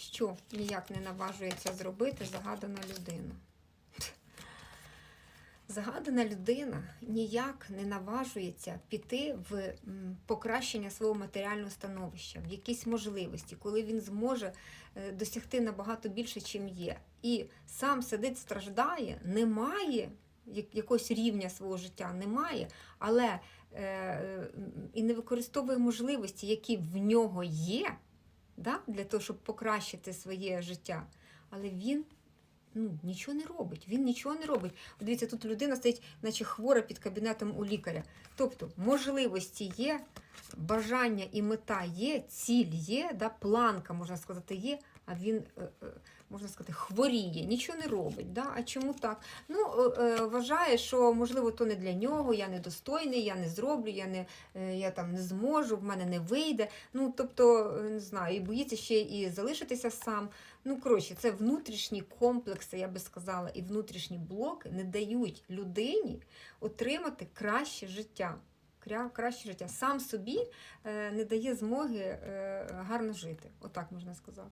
що ніяк не наважується зробити загадана людина. Загадана людина ніяк не наважується піти в покращення свого матеріального становища, в якісь можливості, коли він зможе е, досягти набагато більше, чим є. І сам сидить, страждає, немає якогось рівня свого життя, немає, але е, і не використовує можливості, які в нього є, да, для того, щоб покращити своє життя. Але він ну, нічого не робить. Він нічого не робить. Дивіться, тут людина стоїть, наче хвора під кабінетом у лікаря. Тобто можливості є, бажання і мета є, ціль є, да, планка, можна сказати, є, а він, е, е, можна сказати, хворіє, нічого не робить. Да? А чому так? Ну, е, вважає, що можливо то не для нього, я недостойний, я не зроблю, я, не, я там не зможу, в мене не вийде. Ну, тобто, не знаю, і боїться ще і залишитися сам. Ну, коротше, це внутрішні комплекси, я би сказала, і внутрішні блоки не дають людині отримати краще життя. Краще життя. Сам собі е, не дає змоги е, гарно жити. Отак можна сказати.